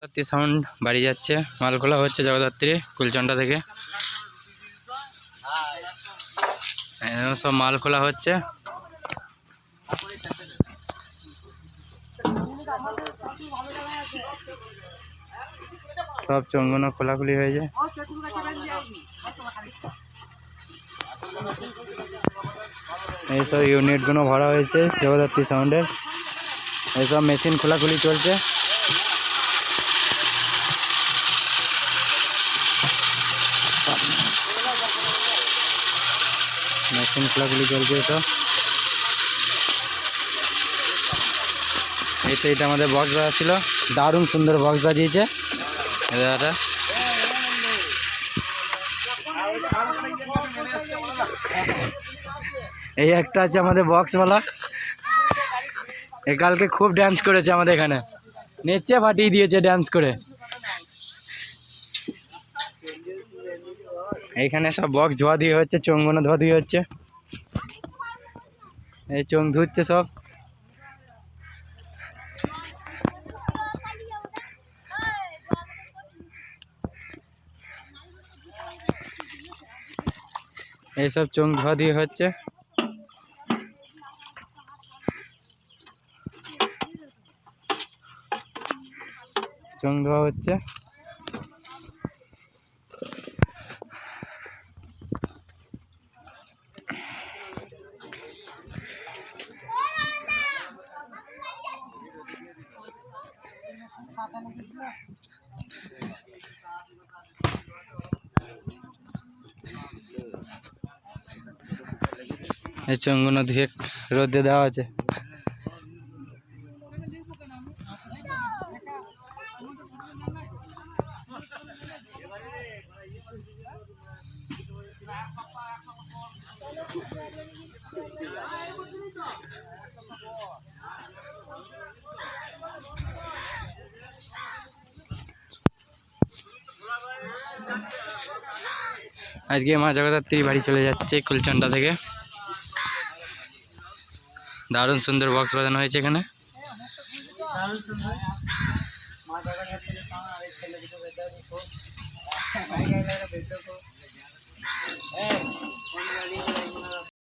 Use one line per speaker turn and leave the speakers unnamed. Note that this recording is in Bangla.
জগদ্ধাত্রী সাউন্ড বাড়ি যাচ্ছে। মাল খোলা হচ্ছে জগদ্ধাত্রী কুলচন্ডা থেকে। সব মাল খোলা হচ্ছে। সব চঙ্গনো খোলাখুলি হয়েছে। এইসব ইউনিটগুলো ভরা হয়েছে জগদ্ধাত্রী সাউন্ডের এইসব মেশিন খোলাখুলি চলছে। মেশিন খোলাখুলি চলছে এসব এই তো এটা আমাদের বক্স বাজা ছিল। দারুণ সুন্দর বক্স বাজিয়েছে। দাদাটা এই একটা আছে আমাদের বক্সওয়ালা এ কালকে খুব ড্যান্স করেছে আমাদের এখানে। নেচে ফাটিয়ে দিয়েছে ড্যান্স করে। এইখানে সব বক্স ধোয়া দিয়ে হচ্ছে চোঙগুলো ধোয়া দিয়ে হচ্ছে। এই চোঙ ধুচ্ছে সব। এইসব চোঙ ধোয়া দিয়ে হচ্ছে। চোঙ ধোয়া হচ্ছে। এই চোঙগুলো ধুয়ে রোদে দেওয়া আছে। আজকে মা জগদ্ধাত্রী বাড়ি চলে যাচ্ছে কুলচন্ডা থেকে। দারুণ সুন্দর বক্স বাজানো হয়েছে এখানে।